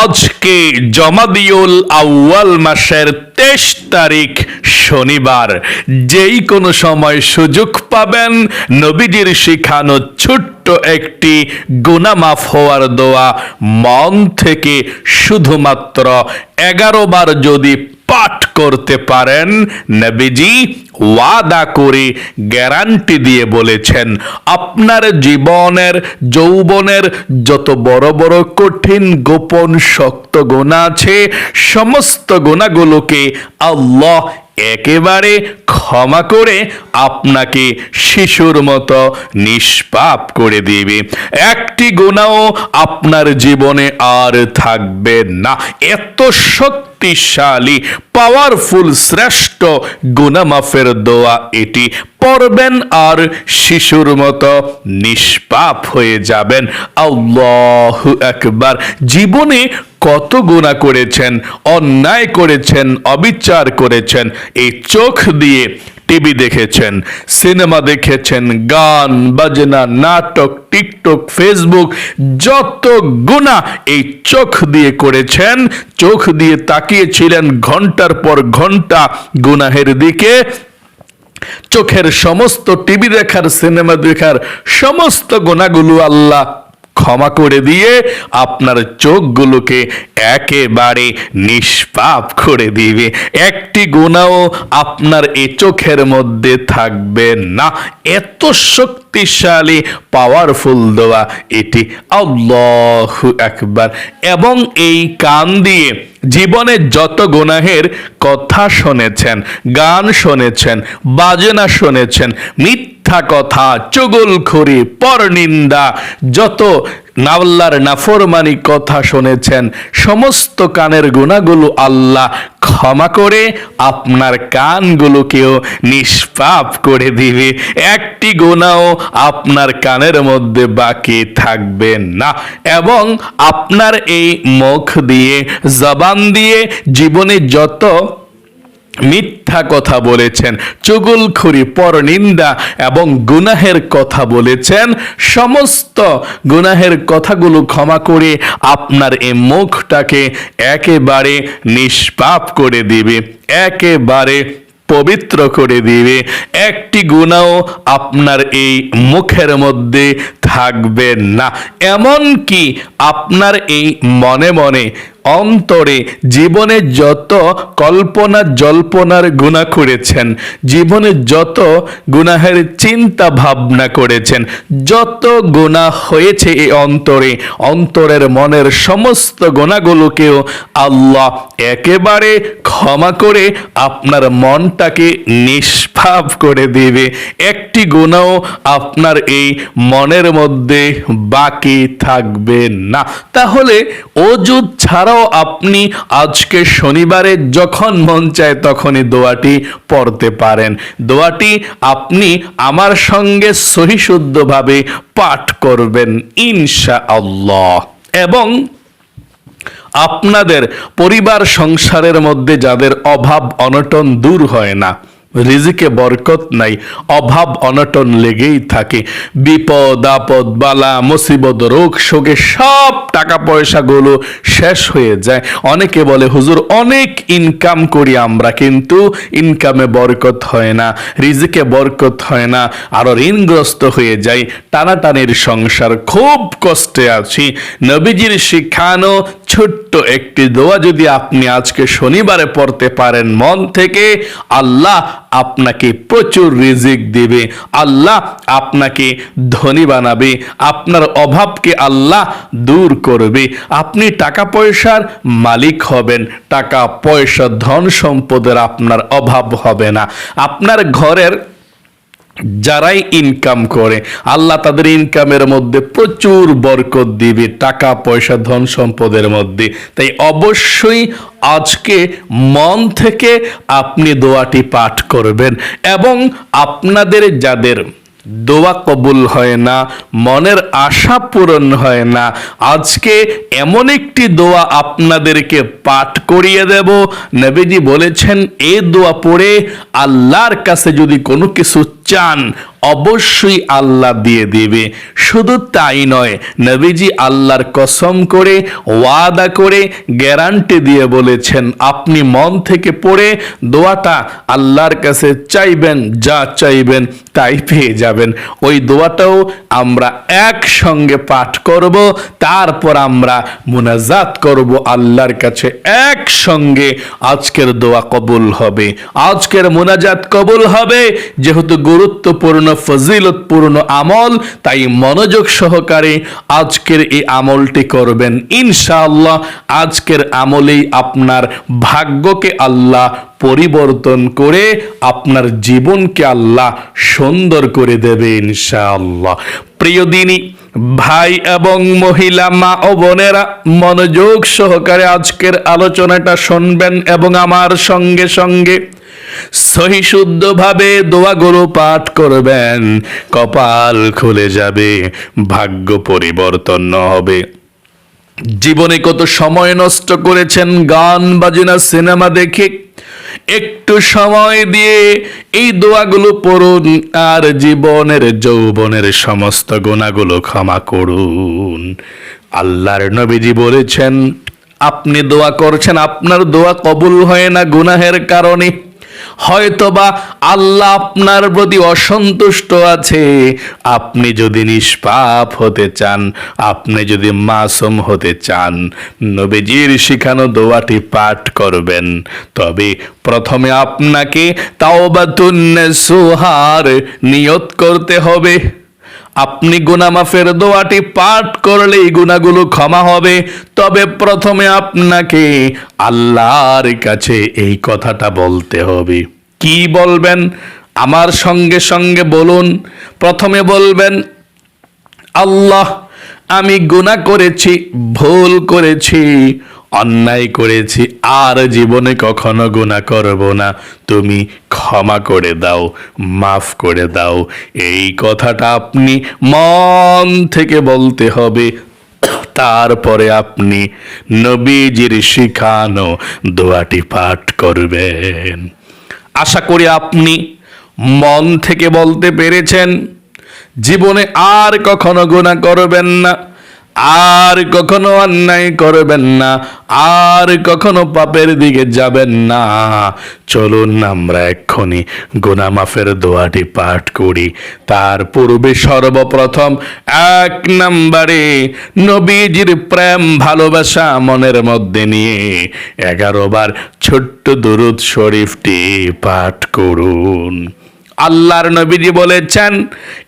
আজকে জমাদিউল আউয়াল মাসের তেইশ তারিখ শনিবার। যেই কোনো সময় সুযোগ পাবেন নবীজির শিখানো ছোট্ট একটি গুনামাফ হওয়ার দোয়া মন থেকে শুধুমাত্র এগারো বার যদি পাঠ করতে পারেন। নবীজি ওয়াদা করে গ্যারান্টি দিয়ে বলেছেন, আপনার জীবনের, যৌবনের যত বড় বড় কঠিন, গোপন, শক্ত গোনা আছে, সমস্ত গোনাগুলোকে আল্লাহ একেবারে ক্ষমা করে আপনাকে শিশুর মতো নিষ্পাপ করে দিবে। একটি গোনাও আপনার জীবনে আর থাকবে না। এত শক্তিশালী পাওয়ারফুল শ্রেষ্ঠ গুনামাফের দোয়া এটি। পড়বেন আর শিশুর মতো নিষ্পাপ হয়ে যাবেন। আল্লাহ একবার জীবনে কত গুণা করেছেন, অন্যায় করেছেন, অবিচার করেছেন, এই চোখ দিয়ে টিভি দেখেছেন, সিনেমা দেখেছেন, গান, বাজনা, নাটক, টিকটক, ফেসবুক, যত গুণা এই চোখ দিয়ে করেছেন, চোখ দিয়ে তাকিয়েছিলেন ঘণ্টার পর ঘণ্টা গুনাহের দিকে, চোখের সমস্ত টিভি দেখার, সিনেমা দেখার সমস্ত গোনাগুলো আল্লাহ ক্ষমা করে দিয়ে আপনার চোখগুলোকে একেবারে নিষ্পাপ করে দিবে। একটি গুণাও আপনার এই চোখের মধ্যে থাকবে না। এত শক্তিশালী পাওয়ারফুল দোয়া এটি। আল্লাহ একবার এবং এই কান দিয়ে জীবনে যত গুনাহের কথা শুনেছেন, গান শুনেছেন, বাজনা শুনেছেন, মিথ্যা কথা চুগলখড়ি পরনিন্দা, যত নাল্লার নাফরমানি কথা শুনেছেন, সমস্ত কানের গুণাগুলো আল্লাহ ক্ষমা করে আপনার কানগুলোকেও নিষ্পাপ করে দিবে। একটি গুণাও আপনার কানের মধ্যে বাকি থাকবে না। এবং আপনার এই মুখ দিয়ে, জবান দিয়ে জীবনে যত মিথ্যা কথা বলেছেন, চুগুলখুরি, পরনিন্দা এবং গুনাহের কথা বলেছেন। সমস্ত গুনাহের কথাগুলো ক্ষমা করে আপনার এই মুখটাকে একেবারে নিষ্পাপ করে দিবে, একেবারে পবিত্র করে দিবে। একটি গুণাও আপনার এই মুখের মধ্যে থাকবে না। এমন কি আপনার এই মনে মনে অন্তরে জীবনে যত কল্পনা জল্পনার গুণা করেছেন, জীবনে যত গুনাহের চিন্তা ভাবনা করেছেন, যত গুণা হয়েছে এই অন্তরে, অন্তরের মনের সমস্ত গুণাগুলোকেও আল্লাহ একেবারে ক্ষমা করে আপনার মনটাকে নিষ্পাপ করে দেবে। একটি গুণাও আপনার এই মনের মধ্যে বাকি থাকবে না। তাহলে অজুদ ছাড়াও আপনি আজকে শনিবারে যখন মন চায় তখনই দোয়াটি পড়তে পারেন। দোয়াটি আপনি আমার সঙ্গে সহিশুদ্ধভাবে পাঠ করবেন ইনশা আল্লাহ এবং আপনাদের পরিবার সংসারের মধ্যে যাদের অভাব, অনটন দূর হয় না রিজিকে বরকত নাই, অভাব অনটন লেগেই থাকে। বিপদ, আপদ, বালা, মুসিবত, রোগ, শোকে সব টাকা পয়সাগুলো শেষ হয়ে যায়। অনেকে বলে, হুজুর, অনেক ইনকাম করি আমরা, কিন্তু ইনকামে বরকত হয় না, রিজিকে বরকত হয় না, আরও ঋণগ্রস্ত হয়ে যায় টানাটানির সংসার, খুব কষ্টে আছি। নবীজির শিখানো ছোট্ট একটি দোয়া যদি আপনি আজকে শনিবারে পড়তে পারেন, মন থেকে আল্লাহ আপনাকে প্রচুর রিজিক দিবে, আল্লাহ আপনাকে ধনী বানাবে, আপনার অভাবকে আল্লাহ দূর করবে। আপনি টাকা পয়সার মালিক হবেন, টাকা পয়সা ধন সম্পদের আপনার অভাব হবে না। আপনার ঘরের যারাই ইনকাম করে, আল্লাহ তাদের ইনকামের মধ্যে প্রচুর বরকত দিবে, টাকা, পয়সা, ধন সম্পদের মধ্যে। তাই অবশ্যই আজকে মন থেকে আপনি দোয়াটি পাঠ করবেন এবং আপনাদের যাদের দোয়া কবুল হয় না, মনের আশা পূরণ হয় না, আজকে এমন একটি দোয়া আপনাদেরকে পাঠ করিয়ে দেব। নবীজি বলেছেন, এ দোয়া পড়ে আল্লাহর কাছে যদি কোনো কিছু চান, অবশ্যই আল্লাহ দিয়ে দিবে। শুধু তাই নয়, নবীজি আল্লাহর কসম করে, ওয়াদা করে, গ্যারান্টি দিয়ে বলেছেন, আপনি মন থেকে পড়ে দোয়াটা আল্লাহর কাছে চাইবেন, যা চাইবেন তাই পেয়ে যাবেন। ওই দোয়াটাও আমরা একসঙ্গে পাঠ করব, তারপর আমরা মুনাজাত করব আল্লাহর কাছে একসঙ্গে। আজকের দোয়া কবুল হবে, আজকের মুনাজাত কবুল হবে, যেহেতু গুরুত্বপূর্ণ, ফজিলতপূর্ণ আমল, তাই মনোযোগ সহকারে আজকের এই আমলটি করবেন। ইনশাআল্লাহ আজকের আমলেই আপনার ভাগ্যকে আল্লাহ পরিবর্তন করে আপনার জীবনকে আল্লাহ সুন্দর করে দেবে ইনশাআল্লাহ। প্রিয় দিনী ভাই এবং মহিলা, মা ও বোনেরা, মনোযোগ সহকারে আজকের আলোচনাটা শুনবেন এবং আমার সঙ্গে সঙ্গে সহি শুদ্ধভাবে দোয়াগুলো পাঠ করবেন। কপাল খুলে যাবে, ভাগ্য পরিবর্তন হবে। জীবনে কত সময় নষ্ট করেছেন গান, বাজনা, সিনেমা দেখে একটু সময় দিয়ে এই দোয়াগুলো পড়ুন, আর জীবনের, যৌবনের সমস্ত গোনাগুলো ক্ষমা করুন। আল্লাহর নবীজি বলেছেন, আপনি দোয়া করছেন, আপনার দোয়া কবুল হয় না গুনাহের কারণে। হয়তোবা আল্লাহ আপনার প্রতি অসন্তুষ্ট আছে। আপনি যদি নিষ্পাপ হতে চান, আপনি যদি মাসুম হতে চান, নবীজির শিখানো দোয়াটি পাঠ করবেন। তবে প্রথমে আপনাকে তাওবাতুন সুহার নিয়ত করতে হবে। আপনি গুনামাফের দোয়াটি পাঠ করলে এই গুণাগুলো ক্ষমা হবে। তবে প্রথমে আপনাকে আল্লাহর কাছে এই কথাটা বলতে হবে। কি বলবেন? আমার সঙ্গে সঙ্গে বলুন। প্রথমে বলবেন, আল্লাহ আমি গুনাহ করেছি, ভুল করেছি, অন্যায় করেছি, আর জীবনে কখনো গুনাহ করব না। তুমি ক্ষমা করে দাও, মাফ করে দাও। এই কথাটা আপনি মন থেকে বলতে হবে। তারপরে আপনি নবীজির শিখানো দোয়াটি পাঠ করবেন। আশা করি আপনি মন থেকে বলতে পেরেছেন। জীবনে আর কখনো গুণা করবেন না, আর কখনো অন্যায় করবেন না, আর কখনো পাপের দিকে যাবেন না। চলুন আমরা এক্ষুনি গুনামাফের দোয়াটি পাঠ করি। তার পূর্বে সর্বপ্রথম এক নম্বরে নবীজির প্রেম, ভালোবাসা মনের মধ্যে নিয়ে এগারো বার ছোট্ট দুরুদ শরীফটি পাঠ করুন। আল্লাহর নবীজি বলেছেন,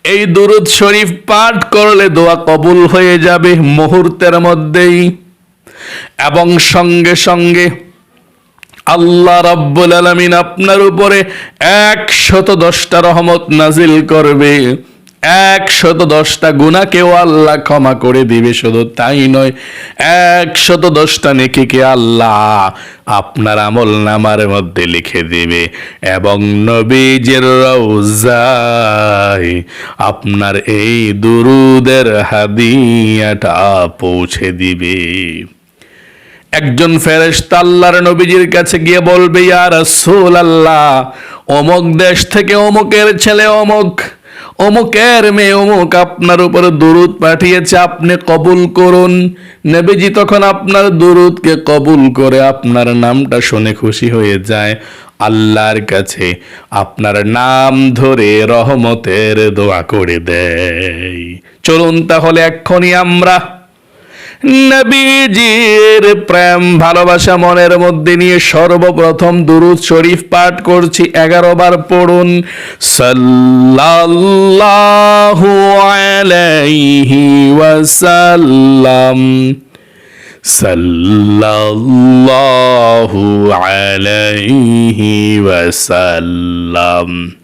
এই দুরুদ শরীফ পাঠ করলে দোয়া কবুল হয়ে যাবে মুহূর্তের মধ্যেই। এবং সঙ্গে সঙ্গে আল্লাহ রাব্বুল আলামিন আপনার উপরে একশত দশটা রহমত নাজিল করবে। একশত দশটা গুণাকেও আল্লাহ ক্ষমা করে দিবে, শুধু তাই নয় একশত দশটা নেকিকে আল্লাহ আপনার আমল নামার মধ্যে লিখে দিবে। এবং নবীজের রওজায় আপনার এই দুরুদের হাদিয়াটা পৌঁছে দিবে। একজন ফেরেশতা আল্লাহর নবীজির কাছে গিয়ে বলবে, ইয়া রাসূল আল্লাহ অমুক দেশ থেকে অমুকের ছেলে অমুক অমুকের মেয়ে অমুক আপনার উপরে দুরুদ পাঠিয়েছে, আপনি কবুল করুন। নেবেজি তখন আপনার দুরুদকে কবুল করে আপনার নামটা শুনে খুশি হয়ে যায়। আল্লাহর কাছে আপনার নাম ধরে রহমতের দোয়া করে দেয়। চলুন তাহলে এক্ষুনি আমরা নবীজির প্রেম, ভালোবাসা মনের মধ্যে নিয়ে সর্বপ্রথম দুরুদ শরীফ পাঠ করছি, এগারো বার পড়ুন। সাল্লাল্লাহু আলাইহি ওয়াসাল্লাম। সাল্লাল্লাহু আলাইহি ওয়াসাল্লাম।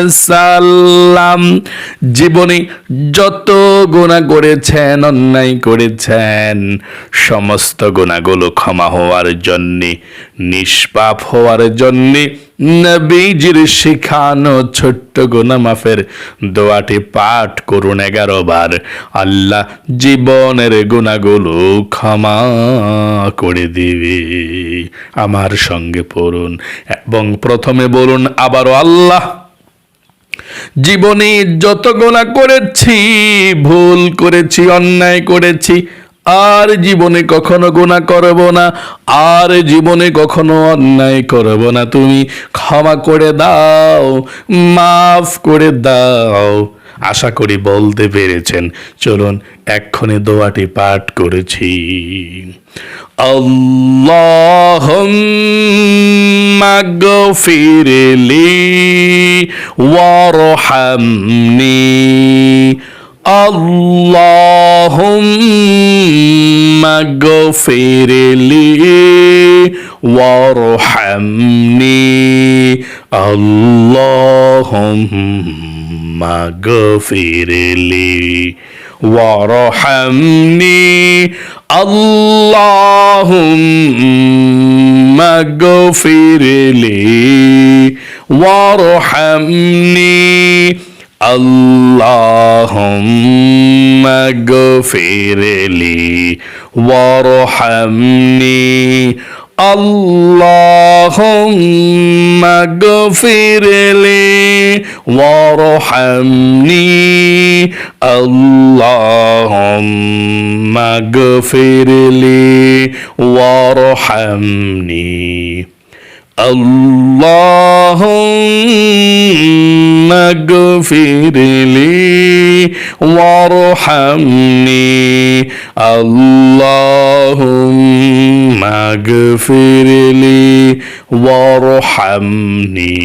ওয়াসাল্লাম জীবনে যত গুনাহ করেছেন, অন্যায় করেছেন, সমস্ত গুণাগুলো ক্ষমা হওয়ার জন্যে, নিষ্পাপ হওয়ার জন্যে নবীজির শিখানো ছোট্ট গুনা মাফের দোয়াটি পাঠ করুন এগারো বার। আল্লাহ জীবনের গুণাগুলো ক্ষমা করে দিবে। আমার সঙ্গে পড়ুন এবং প্রথমে বলুন, আবারও আল্লাহ জীবনে যত গোনা করেছি, ভুল করেছি, অন্যায় করেছি, আর জীবনে কখনো গোনা করব না, আর জীবনে কখনো অন্যায় করব না। তুমি ক্ষমা করে দাও, মাফ করে দাও। আশা করি বলতে পেরেছেন চলুন এক্ষণে দোয়াটি পাঠ করেছি اللهم اغفر لي وارحمني اللهم اغفر لي وارحمني اللهم মাগফিরলি ওয়ারহামনি আল্লাহুম্মা গফিরলি ওয়ারহামনি আল্লাহুম্মা গফিরলি ওয়ারহামনি اللهم اغفر لي وارحمني اللهم اغفر لي وارحمني اللهم اغفر لي وارحمني اللهم اغفر لي وارحمني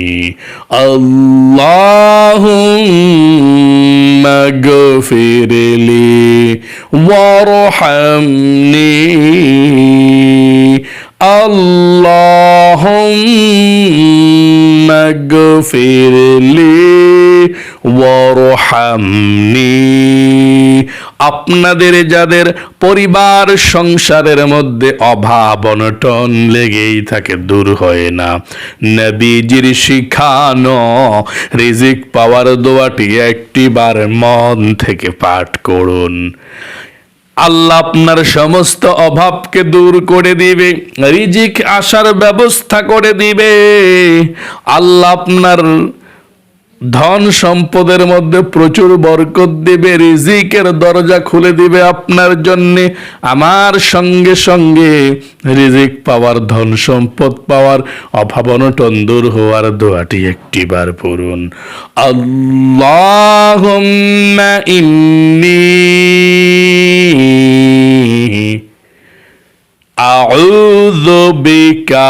اللهم اغفر لي وارحمني اللهم اغفر لي وارحمني আপনাদের যাদের পরিবার সংসারের মধ্যে অভাব অনটন লেগেই থাকে, দূর হয় না। নবীজির শিখানো রিজিক পাওয়ার দোয়াটি একটিবার মন থেকে পাঠ করুন। আল্লাহ আপনার সমস্ত অভাবকে দূর করে দিবে, রিজিক আসার ব্যবস্থা করে দিবে। আল্লাহ আপনার ধন সম্পদের মধ্যে প্রচুর বরকত দিবে, রিজিকের দরজা খুলে দিবে আপনার জন্যে। আমার সঙ্গে সঙ্গে রিজিক পাওয়ার, ধন সম্পদ পাওয়ার অভাব অনটন দূর হওয়ার দোয়াটি একটিবার পড়ুন। আল্লাহ ইন্নি আউযু বিকা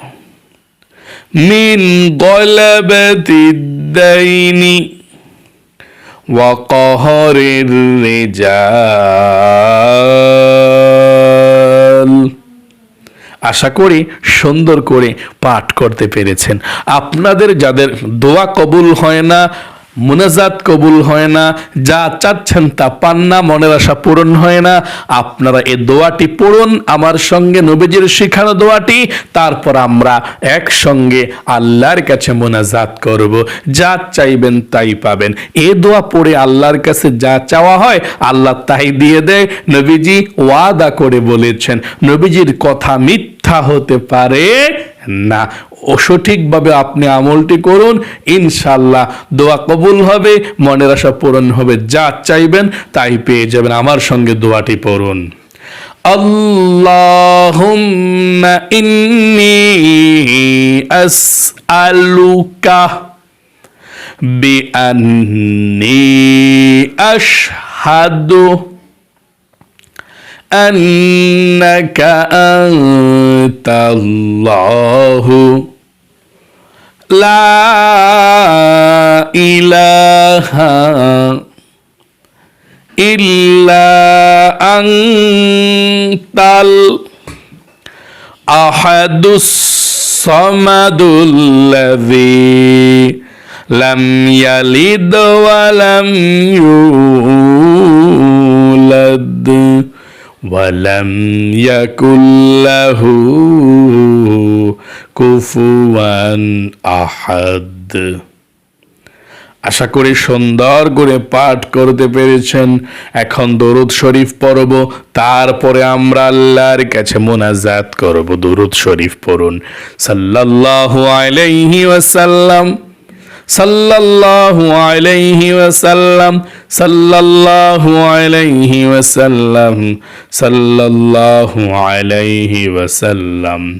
من غلبة الدين وقهر الرجال আশা করি সুন্দর করে পাঠ করতে পেরেছেন আপনাদের যাদের দোয়া কবুল হয় না মুনাজাত কবুল হয় না, যা চাচ্ছেন তা পান না, মনের আশা পূরণ হয় না। আপনারা এই দোয়াটি পড়ুন, আমার সঙ্গে নবীজির শিখানো দোয়াটি, তারপর আমরা একসঙ্গে আল্লাহর কাছে মোনাজাত করব। যা চাইবেন তাই পাবেন। এ দোয়া পড়ে আল্লাহর কাছে যা চাওয়া হয়, আল্লাহ তাই দিয়ে দেয়। নবীজি ওয়াদা করে বলেছেন, নবীজির কথা মিথ্যা হতে পারে না। সঠিকভাবে আপনি আমলটি করুন ইনশাল্লাহ দোয়া কবুল হবে মনের আশা পূরণ হবে যা চাইবেন তাই পেয়ে যাবেন আমার সঙ্গে দোয়াটি পড়ুন اللهم إني أسألك بأني أشهد أنك أنت الله লা ইলাহা ইল্লা আনতাল আহাদুস সামাদুল্লাযী লাম ইয়ালিদ ওয়া লাম ইউলাদ ওয়া লাম কুফুয়ান আহাদ। আশা করি সুন্দর করে পাঠ করতে পেরেছেন। এখন দরুদ শরীফ পড়ব, তারপরে আমরা আল্লাহর কাছে মোনাজাত করব। দরুদ শরীফ পড়ুন। সাল্লাল্লাহু আলাইহি ওয়াসাল্লাম, সাল্লাল্লাহু আলাইহি ওয়াসাল্লাম, সাল্লাল্লাহু আলাইহি ওয়াসাল্লাম, সাল্লাল্লাহু আলাইহি ওয়াসাল্লাম।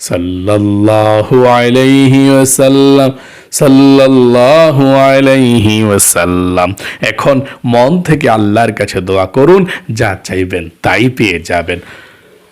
সাল্লাল্লাহু আলাইহি ওয়াসাল্লাম, সাল্লাল্লাহু আলাইহি ওয়াসাল্লাম। এখন মন থেকে আল্লাহর কাছে দোয়া করুন, যা চাইবেন তাই পেয়ে যাবেন।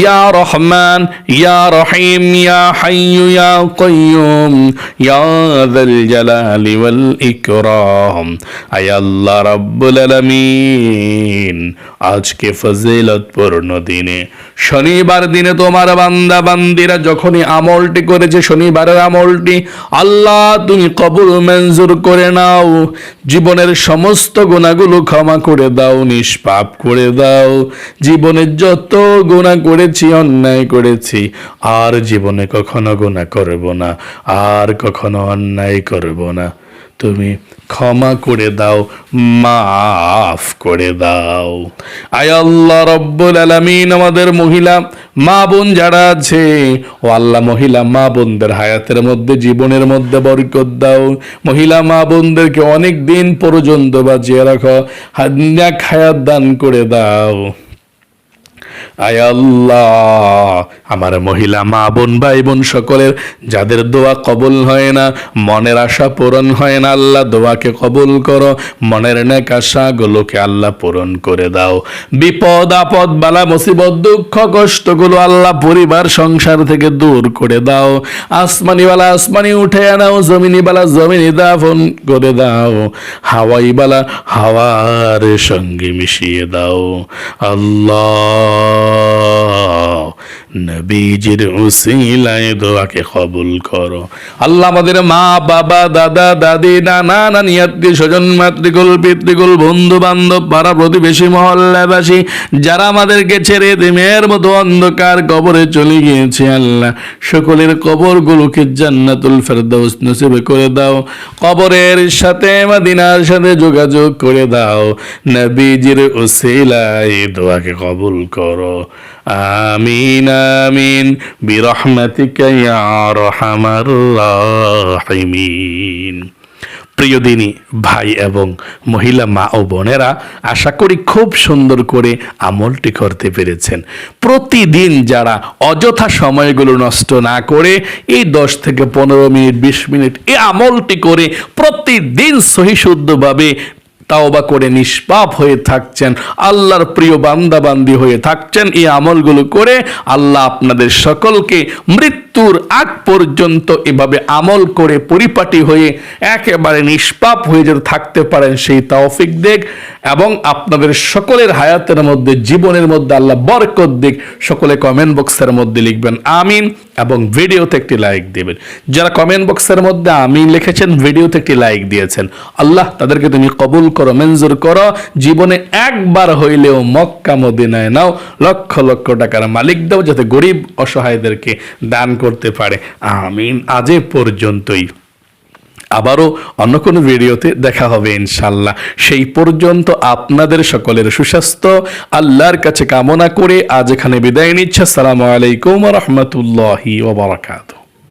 ইয়া রহমান, ইয়া রহিম, ইয়া হাইয়ু, ইয়া কয়ুম ইয়া যাল জালালি ওয়াল ইকরাম। আয় আল্লাহ রাব্বুল আলামিন, আজকে ফজিলতপূর্ণ দিনে, শনিবার দিনে তোমার বান্দা বান্দিরা যখনই আমলটি করেছে, শনিবারের আমলটি আল্লাহ তুমি কবুল মঞ্জুর করে নাও, জীবনের সমস্ত গুণাগুলো ক্ষমা করে দাও, নিষ্পাপ করে দাও, জীবনের যত গুণা করে করেছি অন্যায় করেছি, আর জীবনে কখনো গুণা করব না, আর কখনো অন্যায় করব না। তুমি ক্ষমা করে দাও, মাফ করে দাও। আয় আল্লাহ রব্বুল আলামিন, আমাদের মহিলা, মা বোন যারা আছে, ও আল্লাহ মহিলা, মা বোনদের হায়াতের মধ্যে, জীবনের মধ্যে বরকত দাও। মহিলা, মা বোনদেরকে অনেক দিন পর্যন্ত বাঁচিয়ে রাখো হাত হায়াত দান করে দাও। আয় আল্লাহ। আমার মহিলা মা বোন, ভাই বোন সকলের, যাদের দোয়া কবুল হয় না, মনের আশা পূরণ হয় না, আল্লাহ দোয়াকে কবুল করো। মনের নেক আশাগুলোকে আল্লাহ পূরণ করে দাও। বিপদ, আপদ, বালা, মুসিবত, দুঃখ, কষ্টগুলো আল্লাহ পরিবার, সংসার থেকে দূর করে দাও। আসমানিওয়ালা, আসমানি উঠে আনাও, জমিনিওয়ালা, জমিনি দাফন করে দাও। হাওয়াইওয়ালা, হাওয়ার সঙ্গে মিশিয়ে দাও। আল্লাহ Oh, নবীজির উসিলায় দোয়াকে কবুল করো। আল্লাহ আমাদের মা, বাবা, দাদা, দাদি, নানা, নানি, আত্মীয় স্বজন, মাতৃকুল, পিতৃকুল বন্ধু বান্ধব পাড়া প্রতিবেশী, মহল্লাবাসী, যারা আমাদেরকে ছেড়ে দিমের মতো অন্ধকার কবরে চলে গিয়েছে আল্লাহ। সকলের কবরগুলোকে জান্নাতুল ফেরদাউস নসিবে করে দাও। কবরের সাথে মাদিনার সাথে যোগাযোগ করে দাও। নবীজির উসিলায় দোয়াকে কবুল করো। আমিন আমিন বিরহমাতিকা রাহিমিন প্রিয় দিনী, ভাই এবং মহিলা মা ও বোনেরা, আশা করি খুব সুন্দর করে আমলটি করতে পেরেছেন। প্রতিদিন যারা অযথা সময়গুলো নষ্ট না করে এই দশ থেকে পনেরো মিনিট, বিশ মিনিট এই আমলটি করে প্রতিদিন সহিশুদ্ধভাবে তাওবা করে নিষ্পাপ হয়ে থাকছেন, আল্লাহর প্রিয় বান্দা বান্দি হয়ে থাকছেন, এই আমলগুলো করে আল্লাহ আপনাদের সকলকে মৃত্যুর আগ পর্যন্ত এভাবে আমল করে পরিপাটি হয়ে একেবারে নিষ্পাপ হয়ে যদি থাকতে পারেন, সেই তাওফিক দেখ এবং আপনাদের সকলের হায়াতের মধ্যে, জীবনের মধ্যে আল্লাহ বরকত দিক সকলে কমেন্ট বক্সের মধ্যে লিখবেন, আমিন এবং ভিডিওতে একটি লাইক দেবেন। যারা কমেন্ট বক্সের মধ্যে আমিন লিখেছেন, ভিডিওতে একটি লাইক দিয়েছেন, আল্লাহ তাদেরকে তুমি কবুল করো, মঞ্জুর করো, জীবনে একবার হইলেও মক্কা মদিনায় নাও। লক্ষ লক্ষ টাকার মালিক দাও যাতে গরিব অসহায়দেরকে দান করতে পারে। আমিন। আজ পর্যন্তই। আবারও অন্য কোনো ভিডিওতে দেখা হবে ইনশাল্লাহ সেই পর্যন্ত আপনাদের সকলের সুস্বাস্থ্য, আল্লাহর কাছে কামনা করে আজ এখানে বিদায় নিচ্ছে। আসসালামু আলাইকুম রহমতুল্লাহি ওবরাকাতু